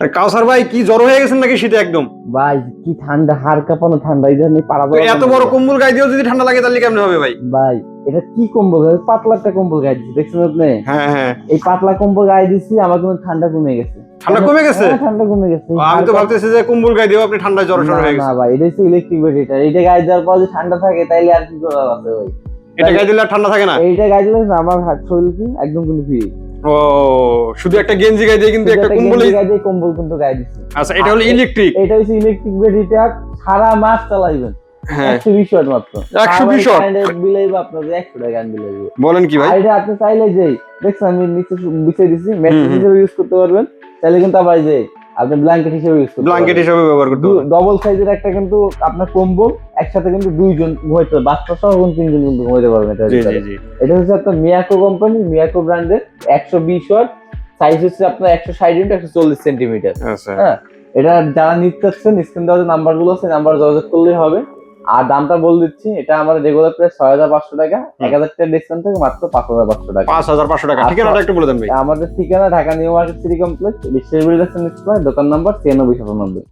কাউসার ভাই কি জ্বর হয়ে গেছেন নাকি শীতে একদম? ভাই কি ঠান্ডা হাড় কাঁপানো ঠান্ডা এই জন্য পাড়া এত বড় কম্বল গায়ে দিয়েও যদি ঠান্ডা লাগে তাহলে কেমন হবে ভাই? ভাই এটা কি কম্বল গায়ে পাতলা একটা কম্বল গায়ে দিচ্ছি দেখছেন আপনি? হ্যাঁ হ্যাঁ। এই পাতলা কম্বল গায়ে দিচ্ছি আমার কিন্তু ঠান্ডা কমে গেছে। ঠান্ডা কমে গেছে? হ্যাঁ, ঠান্ডা কমে গেছে। আমি তো ভাবতেছি যে কম্বল গায়ে দিয়েও আপনি ঠান্ডায় জ্বর জ্বর হয়ে না, না ভাই এটা হচ্ছে ইলেকট্রিক এইটা গায়ে দেওয়ার পর যদি ঠান্ডা থাকে তাইলে আর কি করার আছে ভাই? এটা গায়ে দিলে ঠান্ডা থাকে না? এইটা গায়ে দিলে না আমার হাত শরীর কি একদম কিন্তু ফ্রি ও শুধু একটা গেঞ্জি গায়ে দিয়ে কিন্তু একটা কম্বল গায়ে দিয়ে কম্বল কিন্তু গায়ে দিছি আচ্ছা এটা হলো ইলেকট্রিক এটা হচ্ছে ইলেকট্রিক ব্যাটারিটা সারা মাস চালাইবেন। হ্যাঁ। একশো মাত্র। 120 watt? বিলাইবে আপনাদের একশো বলেন কি ভাই? এটা আপনি চাইলে যে দেখছেন আমি নিচে বিছিয়ে দিছি মেট্রিক হিসেবে ইউজ করতে পারবেন। তাহলে কিন্তু আবার যে আপনি ব্ল্যাঙ্কেট হিসেবে ইউজ করতে ব্ল্যাঙ্কেট হিসেবে ব্যবহার করতে ডবল সাইজের একটা কিন্তু আপনার কম্বল একসাথে কিন্তু দুইজন ঘুমাইতে পারবে। বাচ্চা সহ কিন্তু তিনজন কিন্তু ঘুমাইতে পারবে এটা এটা হচ্ছে আপনার মিয়াকো কোম্পানি মিয়াকো ব্র্যান্ডের একশো বিশ ওয়াট। সাইজ হচ্ছে আপনার একশো ষাট ইন্টু একশো চল্লিশ সেন্টিমিটার আচ্ছা। হ্যাঁ এটা যারা নিতে চাচ্ছেন স্ক্রিন দেওয়া নাম্বারগুলো আছে নাম্বার যোগাযোগ করলেই হবে। আর দামটা বল দিচ্ছি এটা আমাদের রেগুলার প্রাইস ছয় হাজার পাঁচশো টাকা এক হাজার টাকা ডিসকাউন্ট থেকে মাত্র পাঁচ হাজার পাঁচশো টাকা। পাঁচ হাজার পাঁচশো টাকা। ঠিকানাটা একটু বলে দেন ভাই। আমাদের ঠিকানা Dhaka new market city complex distributor দোকান নাম্বার ছিয়ানব্বই সাতানব্বই।